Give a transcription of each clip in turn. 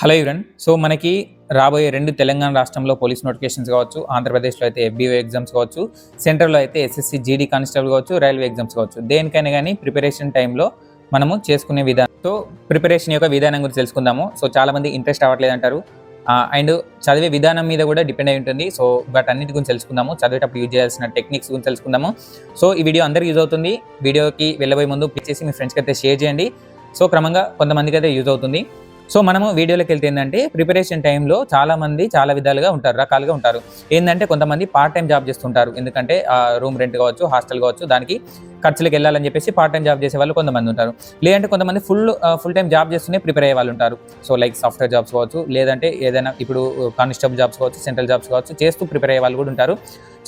Hello యురన్ so మనకి రాబోయే రెండు తెలంగాణ రాష్ట్రంలో పోలీస్ నోటిఫికేషన్స్ కావచ్చు ఆంధ్రప్రదేశ్లో అయితే ఎఫ్బీఓ ఎగ్జామ్స్ కావచ్చు సెంట్రల్లో అయితే ఎస్ఎస్సి జీడీ కానిస్టేబుల్ కావచ్చు రైల్వే ఎగ్జామ్స్ కావచ్చు. దేనికైనా కానీ ప్రిపరేషన్ టైంలో మనము చేసుకునే విధానం. సో ప్రిపరేషన్ యొక్క విధానం గురించి తెలుసుకుందాము. సో చాలామంది ఇంట్రెస్ట్ అవ్వట్లేదు అంటారు. అండ్ చదివే విధానం మీద కూడా డిపెండ్ అయి ఉంటుంది. సో బట్ అన్నిటి గురించి తెలుసుకుందాము. చదివేటప్పుడు యూజ్ చేయాల్సిన టెక్నిక్స్ గురించి తెలుసుకుందాము. సో ఈ వీడియో అందరికీ యూజ్ అవుతుంది. వీడియోకి వెళ్ళబోయే ముందు ప్లీజ్ చేసి మీ ఫ్రెండ్స్కి అయితే షేర్ చేయండి. సో క్రమంగా కొంతమందికి అయితే యూజ్ అవుతుంది. సో మనము వీడియోలోకి వెళ్తే ఏంటంటే ప్రిపరేషన్ టైంలో చాలామంది చాలా విధాలుగా ఉంటారు రకాలుగా ఉంటారు. ఏంటంటే కొంతమంది పార్ట్ టైం జాబ్ చేస్తుంటారు. ఎందుకంటే రూమ్ రెంట్ కావచ్చు హాస్టల్ కావచ్చు దానికి ఖర్చులకు వెళ్ళాలని చెప్పేసి పార్ట్ టైం జాబ్ చేసే వాళ్ళు కొంతమంది ఉంటారు. లేదంటే కొంతమంది ఫుల్ ఫుల్ టైం జాబ్ చేస్తూనే ప్రిపేర్ అయ్యే వాళ్ళు ఉంటారు. సో లైక్ సాఫ్ట్వేర్ జాబ్స్ కావచ్చు లేదంటే ఏదైనా ఇప్పుడు uh, కానిస్టేబుల్ జాబ్స్ కావచ్చు సెంట్రల్ జాబ్స్ కావచ్చు చేస్తూ ప్రిపేర్ అయ్యే వాళ్ళు కూడా ఉంటారు.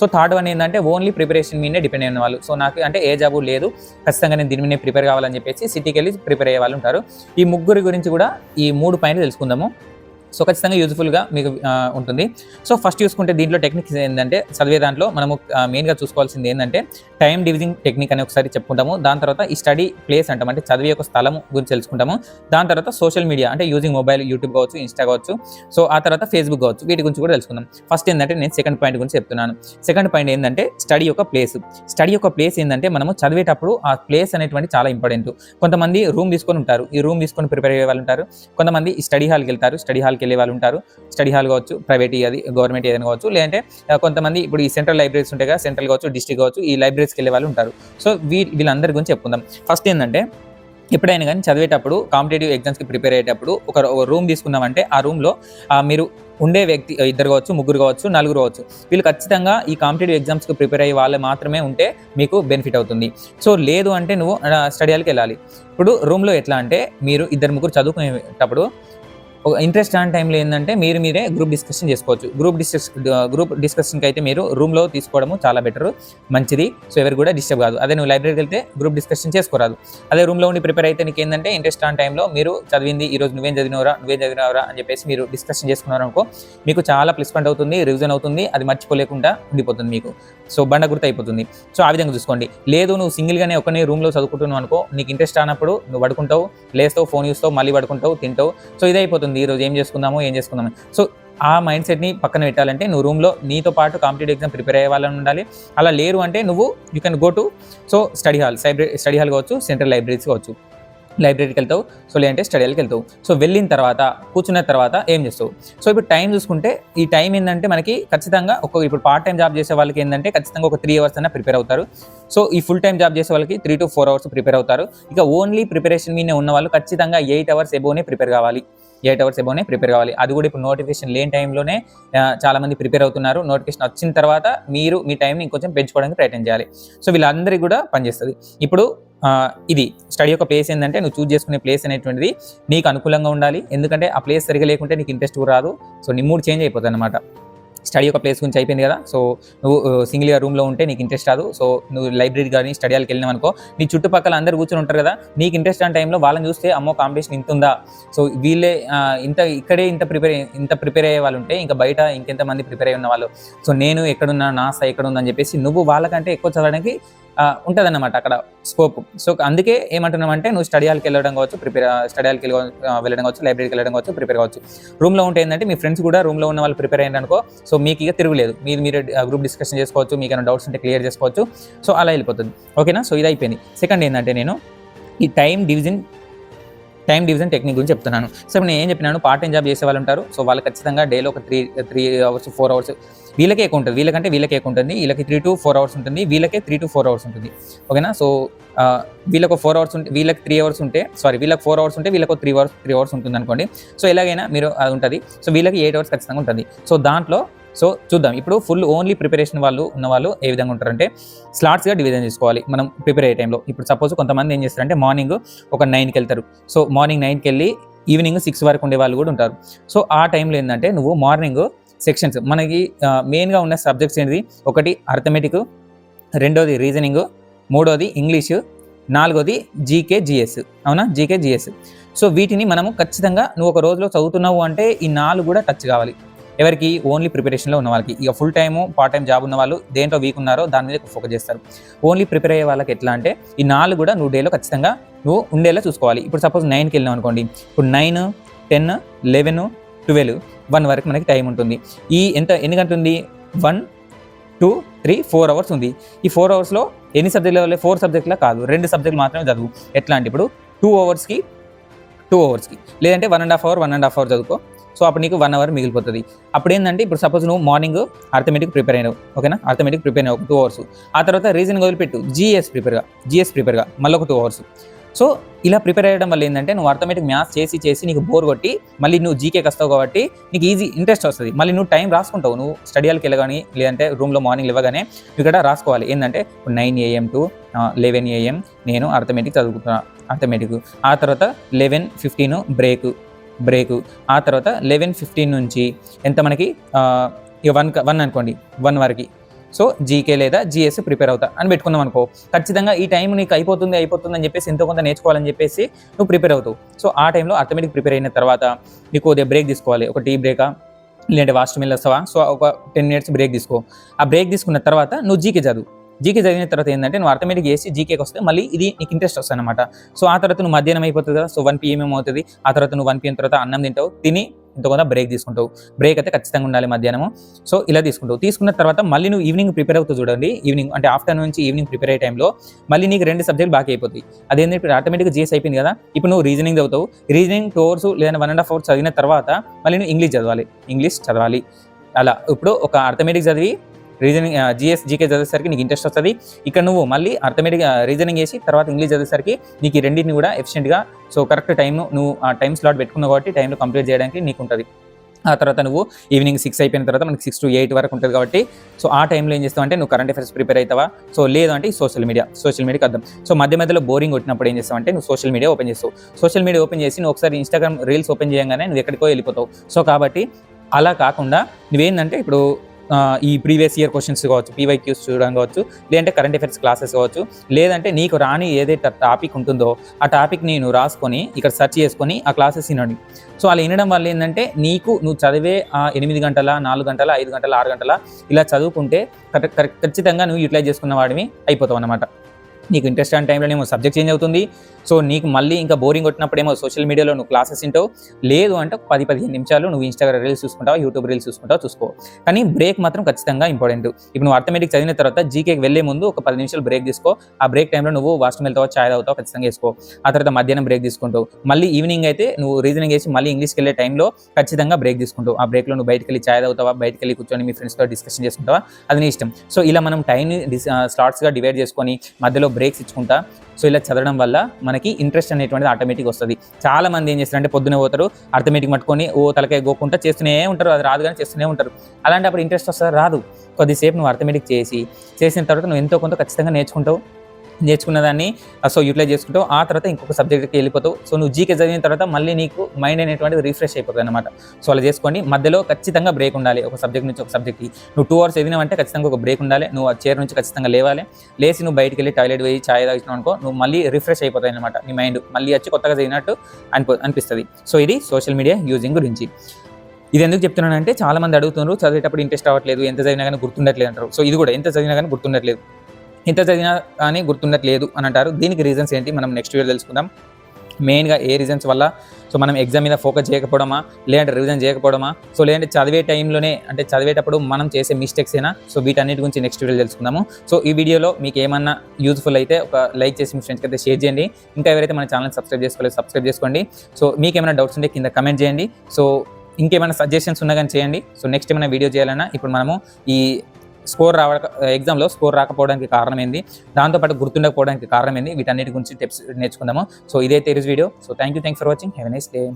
సో థర్డ్ వన్ ఏంటంటే ఓన్లీ ప్రిపరేషన్ మీదే డిపెండ్ అయిన వాళ్ళు. సో నాకు అంటే ఏ జాబ్ లేదు ఖచ్చితంగా నేను దీని మీద ప్రిపేర్ కావాలని చెప్పేసి సిటీకి వెళ్ళి ప్రిపేర్ అయ్యే వాళ్ళు ఉంటారు. ఈ ముగ్గురి గురించి కూడా ఈ మూడు పైన తెలుసుకుందాము. సో ఖచ్చితంగా యూజ్ఫుల్గా మీకు ఉంటుంది. సో ఫస్ట్ చూసుకుంటే దీంట్లో టెక్నిక్స్ ఏంటంటే చదివే దాంట్లో మనము మెయిన్గా చూసుకోవాల్సింది ఏంటంటే టైం డివిజింగ్ టెక్నిక్ అని ఒకసారి చెప్పుకుంటాము. దాని తర్వాత ఈ స్టడీ ప్లేస్ అంటాం అంటే చదివే యొక్క స్థలం గురించి తెలుసుకుంటాము. దాని తర్వాత సోషల్ మీడియా అంటే యూజింగ్ మొబైల్ యూట్యూబ్ కావచ్చు ఇన్స్టా కావచ్చు సో ఆ తర్వాత ఫేస్బుక్ కావచ్చు వీటి గురించి కూడా తెలుసుకుందాం. ఫస్ట్ ఏంటంటే నేను సెకండ్ పాయింట్ గురించి చెప్తున్నాను. సెకండ్ పాయింట్ ఏంటంటే స్టడీ యొక్క ప్లేస్ స్టడీ యొక్క ప్లేస్ ఏంటంటే మనము చదివేటప్పుడు ఆ ప్లేస్ అనేటువంటి చాలా ఇంపార్టెంట్ కొంతమంది రూమ్ తీసుకొని ఉంటారు. ఈ రూమ్ తీసుకొని ప్రిపేర్ అయ్యే వాళ్ళు ఉంటారు. కొంతమంది స్టడీ హాల్కి వెళ్తారు. స్టడీ హాల్ హాల్కి వెళ్ళే వాళ్ళు ఉంటారు. స్టడీ హాల్ కావచ్చు ప్రైవేట్ అది గవర్నమెంట్ ఏదైనా కావచ్చు లేదంటే కొంతమంది ఇప్పుడు ఈ సెంట్రల్ లైబ్రరీస్ ఉంటాయి కదా సెంట్రల్ కావచ్చు డిస్ట్రిక్ట్ కావచ్చు ఈ లైబ్రరీస్కి వెళ్ళే వాళ్ళు ఉంటారు. సో వీ వీళ్ళందరి గురించి చెప్పుకుందాం. ఫస్ట్ ఏంటంటే ఎప్పుడైనా కానీ చదివేటప్పుడు కాంపిటేటివ్ ఎగ్జామ్స్కి ప్రిపేర్ అయ్యేటప్పుడు ఒక రూమ్ తీసుకున్నామంటే ఆ రూమ్లో మీరు ఉండే వ్యక్తి ఇద్దరు కావచ్చు ముగ్గురు కావచ్చు నలుగురు కావచ్చు వీళ్ళు ఖచ్చితంగా ఈ కాంపిటేటివ్ ఎగ్జామ్స్కి ప్రిపేర్ అయ్యే వాళ్ళు మాత్రమే ఉంటే మీకు బెనిఫిట్ అవుతుంది. సో లేదు అంటే నువ్వు స్టడీ హాల్కి వెళ్ళాలి. ఇప్పుడు రూమ్లో ఎట్లా అంటే మీరు ఇద్దరు ముగ్గురు చదువుకునేటప్పుడు ఒక ఇంట్రెస్ట్ ఆన్ టైంలో ఏంటంటే మీరు మీరే గ్రూప్ డిస్కషన్ చేసుకోవచ్చు. గ్రూప్ డిస్కస్ గ్రూప్ డిస్కషన్కి అయితే మీరు రూమ్లో తీసుకోవడము చాలా బెటర్ మంచిది. సో ఎవరు కూడా డిస్టర్బ్ కాదు. అదే నువ్వు లైబ్రరీకి వెళ్తే గ్రూప్ డిస్కషన్ చేసుకోరాదు. అదే రూమ్లో ఉండి ప్రిపేర్ అయితే నీకు ఏంటంటే ఇంట్రెస్ట్ ఆన్ టైంలో మీరు చదివింది ఈ రోజు నువ్వేం చదివినవరా? నువ్వేం చదివినవరా? అని చెప్పేసి మీరు డిస్కషన్ చేసుకున్నారనుకో మీకు చాలా ప్లస్ పాయింట్ అవుతుంది రివిజన్ అవుతుంది అది మర్చిపోలేకుండా ఉండిపోతుంది మీకు. సో బండ గుర్తు అయిపోతుంది. సో ఆ విధంగా చూసుకోండి. లేదు నువ్వు సింగిల్గానే ఒకనే రూమ్లో చదువుకుంటున్నావు అనుకో నీకు ఇంట్రెస్ట్ అన్నప్పుడు నువ్వు పడుకుంటావు లేస్తావు ఫోన్ చూస్తావు మళ్ళీ పడుకుంటావు తింటావు. సో ఇదైపోతుంది. అయిపోతుంది ఈ రోజు ఏం చేసుకుందాము ఏం చేసుకుందాము. సో ఆ మైండ్ సెట్ని పక్కన పెట్టాలంటే నువ్వు రూమ్లో నీతో పాటు కాంపిటేటివ్ ఎగ్జామ్ ప్రిపేర్ అయ్యే వాళ్ళని ఉండాలి. అలా లేరు అంటే నువ్వు you can go to so study hall library study hall కావచ్చు సెంట్రల్ లైబ్రరీస్ కావచ్చు. లైబ్రరీకి వెళ్తావు సో లేదంటే స్టడీ హాల్కి వెళ్తావు. సో వెళ్ళిన తర్వాత కూర్చున్న తర్వాత ఏం చేస్తావు? సో ఇప్పుడు టైం చూసుకుంటే ఈ టైం ఏంటంటే మనకి ఖచ్చితంగా ఒక ఇప్పుడు పార్ట్ టైం జాబ్ చేసే వాళ్ళకి ఏంటంటే ఖచ్చితంగా ఒక త్రీ అవర్స్ అయినా ప్రిపేర్ అవుతారు. సో ఈ ఫుల్ టైం జాబ్ చేసే వాళ్ళకి three to four hours prepare అవుతారు. ఇక ఓన్లీ ప్రిపరేషన్ మీద ఉన్న వాళ్ళు ఖచ్చితంగా ఎయిట్ అవర్స్ ఎబోనే ప్రిపేర్ కావాలి. ఎయిట్ అవర్స్ ఎబోనే ప్రిపేర్ కావాలి. అది కూడా ఇప్పుడు నోటిఫికేషన్ లేని టైంలోనే చాలామంది ప్రిపేర్ అవుతున్నారు. నోటిఫికేషన్ వచ్చిన తర్వాత మీరు మీ టైంని ఇంకొంచెం పెంచుకోవడానికి ప్రయత్నం చేయాలి. సో వీళ్ళందరికీ కూడా పనిచేస్తుంది. ఇప్పుడు ఇది స్టడీ యొక్క ప్లేస్ ఏంటంటే నువ్వు చూజ్ చేసుకునే ప్లేస్ అనేటువంటిది నీకు అనుకూలంగా ఉండాలి. ఎందుకంటే ఆ ప్లేస్ సరిగా లేకుంటే నీకు ఇంట్రెస్ట్ కూడా రాదు. సో నీ మూడు చేంజ్ అయిపోతుంది అనమాట స్టడీ యొక్క ప్లేస్ గురించి అయిపోయింది కదా. సో నువ్వు సింగిల్గా రూమ్లో ఉంటే నీకు ఇంట్రెస్ట్ రాదు. సో నువ్వు లైబ్రరీ కానీ స్టడీ వెళ్ళినావు అనుకో నీ చుట్టుపక్కల అందరు కూర్చొని ఉంటారు కదా. నీకు ఇంట్రెస్ట్ అనే టైంలో వాళ్ళని చూస్తే అమ్మో కాంపిటీషన్ ఇంత ఉందా? సో వీళ్ళే ఇంత ఇక్కడే ఇంత ప్రిపేర్ ఇంత ప్రిపేర్ అయ్యే వాళ్ళు ఉంటే ఇంకా బయట ఇంకెంతమంది ప్రిపేర్ అయ్యి ఉన్న వాళ్ళు. సో నేను ఎక్కడున్నా నా స్థాయి ఎక్కడ ఉందని చెప్పేసి నువ్వు వాళ్ళకంటే ఎక్కువ చదవడానికి ఉంటుందన్నమాట అక్కడ స్కోప్. సో అందుకే ఏమంటున్నామంటే నువ్వు స్టడీ హాల్కి వెళ్ళడం కావచ్చు ప్రిపేర్ స్టడీ హాల్కి వెళ్ళడం కావచ్చు లైబ్రరీకి వెళ్ళడం కావచ్చు ప్రిపేర్ కావచ్చు. రూమ్లో ఉంటే ఏంటంటే మీ ఫ్రెండ్స్ కూడా రూమ్లో ఉన్న వాళ్ళు ప్రిపేర్ అయ్యారు అనుకో సో మీకు ఇక తిరుగులేదు. మీరు మీరు గ్రూప్ డిస్కషన్ చేసుకోవచ్చు మీకు ఏమైనా డౌట్స్ ఉంటే క్లియర్ చేసుకోవచ్చు. సో అలా వెళ్ళిపోతుంది. ఓకేనా? సో ఇది అయిపోయింది సెకండ్ ఏంటంటే నేను ఈ time division time division technique గురించి చెప్తున్నాను. సో ఇప్పుడు నేను ఏం చెప్పినాను పార్ట్ టైం జాబ్ చేసే వాళ్ళు ఉంటారు సో వాళ్ళు ఖచ్చితంగా డేలో ఒక three three hours four hours వీళ్ళకే ఎక్కువ ఉంటుంది. వీళ్ళకంటే వీళ్ళకే ఎక్కువ ఉంటుంది. వీళ్ళకి త్రీ టు ఫోర్ అవర్స్ ఉంటుంది. వీళ్ళకే త్రీ టు ఫోర్ అవర్స్ ఉంటుంది. ఓకేనా? సో వీళ్ళకు ఫోర్ అవర్స్ ఉంటే వీళ్ళకి త్రీ అవర్స్ ఉంటే సారీ వీళ్ళకి ఫోర్ అవర్స్ ఉంటే వీళ్ళకు త్రీ అవర్స్ త్రీ అవర్స్ ఉంటుంది అనుకోండి సో ఎలాగైనా మీరు అది ఉంటుంది. సో వీళ్ళకి ఎయిట్ అవర్స్ ఖచ్చితంగా ఉంటుంది. సో దాంట్లో సో చూద్దాం. ఇప్పుడు ఫుల్ ఓన్లీ ప్రిపరేషన్ వాళ్ళు ఉన్న వాళ్ళు ఏ విధంగా ఉంటారంటే స్లాట్స్గా డివిజన్ చేసుకోవాలి. మనం ప్రిపేర్ అయ్యే టైంలో ఇప్పుడు సపోజ్ కొంతమంది ఏం చేస్తారంటే మార్నింగ్ ఒక నైన్కి వెళ్తారు. సో మార్నింగ్ నైన్కి వెళ్ళి ఈవినింగ్ సిక్స్ వరకు ఉండే వాళ్ళు కూడా ఉంటారు. సో ఆ టైంలో ఏంటంటే నువ్వు మార్నింగ్ సెక్షన్స్ మనకి మెయిన్గా ఉన్న సబ్జెక్ట్స్ ఏంటిది? ఒకటి అర్థమెటిక్ రెండోది రీజనింగ్ మూడోది ఇంగ్లీషు నాలుగోది జీకే జిఎస్ అవునా? జీకే జిఎస్ సో వీటిని మనము ఖచ్చితంగా నువ్వు ఒక రోజులో చదువుతున్నావు అంటే ఈ నాలుగు కూడా టచ్ కావాలి. ఎవరికి? ఓన్లీ ప్రిపరేషన్లో ఉన్న వాళ్ళకి. ఇక full time part time job ఉన్న వాళ్ళు దేంట్లో వీక్ ఉన్నారో దాని మీద ఫోకస్ చేస్తారు. ఓన్లీ ప్రిపేర్ అయ్యే వాళ్ళకి ఎట్లా అంటే ఈ నాలుగు కూడా నువ్వు డేలో ఖచ్చితంగా నువ్వు ఉండేలా చూసుకోవాలి. ఇప్పుడు సపోజ్ నైన్కి వెళ్ళినావు అనుకోండి. ఇప్పుడు nine ten eleven twelve one వరకు మనకి టైం ఉంటుంది. ఈ ఎంత ఎన్ని గంటలు ఉంది? One two three four hours ఉంది. ఈ ఫోర్ అవర్స్లో ఎన్ని సబ్జెక్టులు ఫోర్ సబ్జెక్టులో కాదు. రెండు సబ్జెక్టులు మాత్రమే చదువు. ఎట్లా అంటే ఇప్పుడు టూ అవర్స్కి టూ అవర్స్కి లేదంటే one and half hour one and half hour చదువుకో. సో అప్పుడు నీకు వన్ అవర్ మిగిలిపోతుంది. అప్పుడు ఏంటంటే ఇప్పుడు సపోజ్ నువ్వు మార్నింగ్ అర్థమెటిక్ ప్రిపేర్ అయినావు ఓకేనా అర్థమెటిక్ ప్రిపేర్ అయినావు టూ అవర్స్ ఆ తర్వాత రీజనింగ్ వదిలిపెట్టు. జిఎస్ ప్రిపేర్గా జిఎస్ ప్రిపేర్గా మళ్ళీ ఒక టూ అవర్స్ సో ఇలా ప్రిపేర్ అయ్యడం వల్ల ఏంటంటే నువ్వు అర్థమెటిక్ మ్యాథ్స్ చేసి చేసి నీకు బోర్ కొట్టి మళ్ళీ నువ్వు జీకే వస్తావు కాబట్టి నీకు ఈజీ ఇంట్రెస్ట్ వస్తుంది. మళ్ళీ నువ్వు టైం రాసుకుంటావు. నువ్వు స్టడీ వెళ్ళగాని లేదంటే రూమ్లో మార్నింగ్ ఇవ్వగానే నువ్వు ఇక్కడ రాసుకోవాలి. ఏంటంటే nine AM to eleven AM నేను అర్థమెటిక్ చదువుకుంటున్నాను అర్థమెటిక్ ఆ తర్వాత లెవెన్ ఫిఫ్టీన్ బ్రేక్ బ్రేక్. ఆ తర్వాత లెవెన్ ఫిఫ్టీన్ నుంచి ఎంత మనకి? వన్ వన్ అనుకోండి. వన్ వరకు. సో జీకే లేదా జిఎస్ ప్రిపేర్ అవుతా అని పెట్టుకున్నాం అనుకో ఖచ్చితంగా ఈ టైం నీకు అయిపోతుంది అయిపోతుంది అని చెప్పేసి ఎంతో కొంత నేర్చుకోవాలని చెప్పేసి నువ్వు ప్రిపేర్ అవుతావు. సో ఆ టైంలో అర్థమెటిక్ ప్రిపేర్ అయిన తర్వాత నీకు కొద్దిగా బ్రేక్ తీసుకోవాలి. ఒక టీ బ్రేకా లేదంటే వాష్రూమ్ వెళ్ళొస్తావా? సో ఒక టెన్ మినిట్స్ బ్రేక్ తీసుకో. ఆ బ్రేక్ తీసుకున్న తర్వాత నువ్వు జీకే చదువు. జీకే చదివిన తర్వాత ఏంటంటే నువ్వు అర్థమేటిక్ చేసి జీకేకి వస్తే మళ్ళీ ఇది నీకు ఇంట్రెస్ట్ వస్తుంది అనమాట సో ఆ తర్వాత నువ్వు మధ్యాహ్నం అయిపోతుంది కదా సో వన్ పిఎం అవుతుంది ఆ తర్వాత నువ్వు వన్ పిఎం తర్వాత అన్నం తింటావు తిని ఇంత కొంత బ్రేక్ తీసుకుంటావు. బ్రేక్ అయితే ఖచ్చితంగా ఉండాలి మధ్యాహ్నం సో ఇలా తీసుకుంటావు. తీసుకున్న తర్వాత మళ్ళీ నువ్వు ఈవినింగ్ ప్రిపేర్ అవుతావు చూడండి. ఈవినింగ్ అంటే ఆఫ్టర్నూన్ నుంచి ఈవినింగ్ ప్రిపేర్ అయ్యే టైంలో మళ్ళీ నీకు రెండు సబ్జెక్ట్ బాగా అయిపోతాయి. అదేంటి ఇప్పుడు ఆటోమేటిక్గా జీఎస్ అయిపోయింది కదా ఇప్పుడు నువ్వు రీజనింగ్ చదువుతావు. రీజనింగ్ టూ అవర్స్ లేదా వన్ అండ్ హాఫ్ అవర్స్ చదివిన తర్వాత మళ్ళీ నువ్వు ఇంగ్లీష్ చదవాలి. ఇంగ్లీష్ చదవాలి. అలా ఇప్పుడు ఒక అర్థమెటిక్ చదివి రీజనింగ్ జిఎస్ జీకే చదివేసరికి నీకు ఇంట్రెస్ట్ వస్తుంది. ఇక్కడ నువ్వు మళ్ళీ అర్థమేటిక్ రీజనింగ్ చేసి తర్వాత ఇంగ్లీష్ చదివేసరికి నీకు ఈ రెండింటిని కూడా ఎఫిషియెంట్గా సో కరెక్ట్ టైం నువ్వు ఆ టైం స్లాట్ పెట్టుకున్నావు కాబట్టి టైంలో కంప్లీట్ చేయడానికి నీకు ఉంటుంది ఆ తర్వాత నువ్వు ఈవినింగ్ సిక్స్ అయిపోయిన తర్వాత మనకి సిక్స్ టు ఎయిట్ వరకు ఉంటుంది కాబట్టి సో ఆ టైంలో ఏం చేస్తావు అంటే నువ్వు కరెంట్ అఫైర్స్ ప్రిపేర్ అవుతావా? సో లేదు అంటే సోషల్ మీడియా సోషల్ మీడియాకి అర్థం. సో మధ్య మధ్యలో బోరింగ్ కొట్టినప్పుడు ఏం చేస్తావు అంటే నువ్వు సోషల్ మీడియా ఓపెన్ చేస్తావు. సోషల్ మీడియా ఓపెన్ చేసి నువ్వు ఒకసారి ఇన్స్టాగ్రామ్ రీల్స్ ఓపెన్ చేయగానే నువ్వు ఎక్కడికో వెళ్ళిపోతావు. సో కాబట్టి అలా కాకుండా నువ్వేంటంటే ఇప్పుడు ఈ ప్రీవియస్ ఇయర్ క్వశ్చన్స్ కావచ్చు పీవైక్యూస్ చూడడం కావచ్చు లేదంటే కరెంట్ అఫైర్స్ క్లాసెస్ కావచ్చు లేదంటే నీకు రాని ఏదైతే టాపిక్ ఉంటుందో ఆ టాపిక్ నేను రాసుకొని ఇక్కడ సెర్చ్ చేసుకొని ఆ క్లాసెస్ వినండి. సో అలా వినడం వల్ల ఏంటంటే నీకు నువ్వు చదివే ఆ ఎనిమిది గంటల నాలుగు గంటల ఐదు గంటల ఆరు గంటల ఇలా చదువుకుంటే కరెక్ట్ ఖచ్చితంగా నువ్వు యూటిలైజ్ చేసుకున్న వాడివి అయిపోతావు అనమాట నీకు ఇంట్రెస్ట్ అయిన టైంలో ఏమో సబ్జెక్ట్ చేంజ్ అవుతుంది. సో నీకు మళ్ళీ ఇంకా బోరింగ్ కొట్టినప్పుడేమో సోషల్ మీడియాలో నువ్వు క్లాసెస్ వింటావు. లేదు అంటే పది పదిహేను నిమిషాలు నువ్వు ఇన్స్టాగ్రామ్ రీల్స్ చూసుకుంటావు యూట్యూబ్ రీల్స్ చూసుకుంటావు చూసుకో. కానీ బ్రేక్ మాత్రం ఖచ్చితంగా ఇంపార్టెంట్ ఇప్పుడు నువ్వు అర్థమెటిక్ చదివిన తర్వాత జీకేకి వెళ్ళే ముందు ఒక పది నిమిషాలు బ్రేక్ తీసుకో. ఆ బ్రేక్ టైంలో నువ్వు వాష్రూమ్ వెళ్తావు చాయ్ అవుతావు ఖచ్చితంగా వేసుకో. ఆ తర్వాత మధ్యాహ్నం బ్రేక్ తీసుకుంటావు. మళ్ళీ ఈవినింగ్ అయితే నువ్వు రీజనింగ్ చేసి మళ్ళీ ఇంగ్లీష్కి వెళ్ళే టైంలో ఖచ్చితంగా బ్రేక్ తీసుకుంటావు. ఆ బ్రేక్లో నువ్వు బయటకు వెళ్ళి చాయ్ అవుతావా బయటకు వెళ్ళి కూర్చొని మీ ఫ్రెండ్స్తో డిస్కషన్ చేసుకుంటావా అది నీ ఇష్టం. సో ఇలా మనం టైం స్లాట్స్గా డివైడ్ చేసుకొని మధ్యలో బ్రేక్స్ ఇచ్చుకుంటా. సో ఇలా చదవడం వల్ల మనకి ఇంట్రెస్ట్ అనేటువంటిది ఆటోమేటిక్ వస్తుంది. చాలా మంది ఏం చేస్తారంటే పొద్దునే పోతారు అర్థమెటిక్ పట్టుకొని ఓ తలకాయ గోకుంటా చేస్తూనే ఉంటారు అది రాదు కానీ చేస్తూనే ఉంటారు. అలాంటప్పుడు ఇంట్రెస్ట్ వస్తుంది? రాదు. కొద్దిసేపు నువ్వు అర్థమెటిక్ చేసి చేసిన తర్వాత నువ్వు ఎంతో కొంత ఖచ్చితంగా నేర్చుకుంటావు. నేర్చుకున్న దాన్ని సో uh, యూటిలైజ్ చేసుకుంటావు ఆ తర్వాత ఇంకొక సబ్జెక్ట్కి వెళ్ళిపోతావు సో నువ్వు జీకే చదివిన తర్వాత మళ్ళీ నీకు మైండ్ అనేటువంటిది రిఫ్రెష్ అయిపోతుంది అనమాట సో అలా చేసుకోండి మధ్యలో ఖచ్చితంగా బ్రేక్ ఉండాలి. ఒక సబ్జెక్ట్ నుంచి ఒక సబ్జెక్ట్కి నువ్వు టూ అవర్స్ చదివినావంటే ఖచ్చితంగా ఒక బ్రేక్ ఉండాలి. నువ్వు ఆ చైర్ నుంచి ఖచ్చితంగా లేవాలి. లేచి నువ్వు బయటికి వెళ్ళి టాయిలెట్ పోయి ఛాయ్ తాగినావు అనుకో నువ్వు మళ్ళీ రిఫ్రెష్ అయిపోతాయి అనమాట నీ మైండ్ మళ్ళీ వచ్చి కొత్తగా చదివినట్టు అనిపో అనిపిస్తుంది. సో ఇది సోషల్ మీడియా యూజింగ్ గురించి. ఇది ఎందుకు చెప్తున్నానంటే చాలా మంది అడుగుతున్నారు చదివేటప్పుడు ఇంట్రెస్ట్ అవ్వట్లేదు ఎంత చదివినా కానీ గుర్తుండట్లేదు అంటారు. సో ఇది కూడా ఎంత చదివినా కానీ గుర్తుండట్లేదు. ఇంత చదివినా కానీ గుర్తుండట్లేదు అని అంటారు. దీనికి రీజన్స్ ఏంటి? మనం నెక్స్ట్ వీడియో తెలుసుకుందాం. మెయిన్గా ఏ రీజన్స్ వల్ల? సో మనం ఎగ్జామ్ మీద ఫోకస్ చేయకపోవడమా? లేదంటే రివిజన్ చేయకపోవడమా? సో లేదంటే చదివే టైంలోనే అంటే చదివేటప్పుడు మనం చేసే మిస్టేక్స్ అయినా సో వీటన్నిటి గురించి నెక్స్ట్ వీడియో తెలుసుకుందాము. సో ఈ వీడియోలో మీకు ఏమన్నా యూజ్ఫుల్ అయితే ఒక లైక్ చేసి మీ ఫ్రెండ్స్కి అయితే షేర్ చేయండి. ఇంకా ఎవరైతే మన ఛానల్ సబ్స్క్రైబ్ చేసుకోలేదు సబ్స్క్రైబ్ చేసుకోండి. సో మీకు ఏమైనా డౌట్స్ ఉంటే కింద కమెంట్ చేయండి. సో ఇంకేమైనా సజెషన్స్ ఉన్నా కానీ చేయండి. సో నెక్స్ట్ ఏమైనా వీడియో చేయాలన్నా ఇప్పుడు మనము ఈ స్కోర్ రావ ఎగ్జామ్లో స్కోర్ రాకపోవడానికి కారణం ఏంది? దాంతోపాటు గుర్తుండకపోవడానికి కారణం ఏంది? వీటన్నిటి గురించి టిప్స్ నేర్చుకుందాము. సో ఇదైతే ఈరోజు video. So thank you thanks for watching. Have nice day.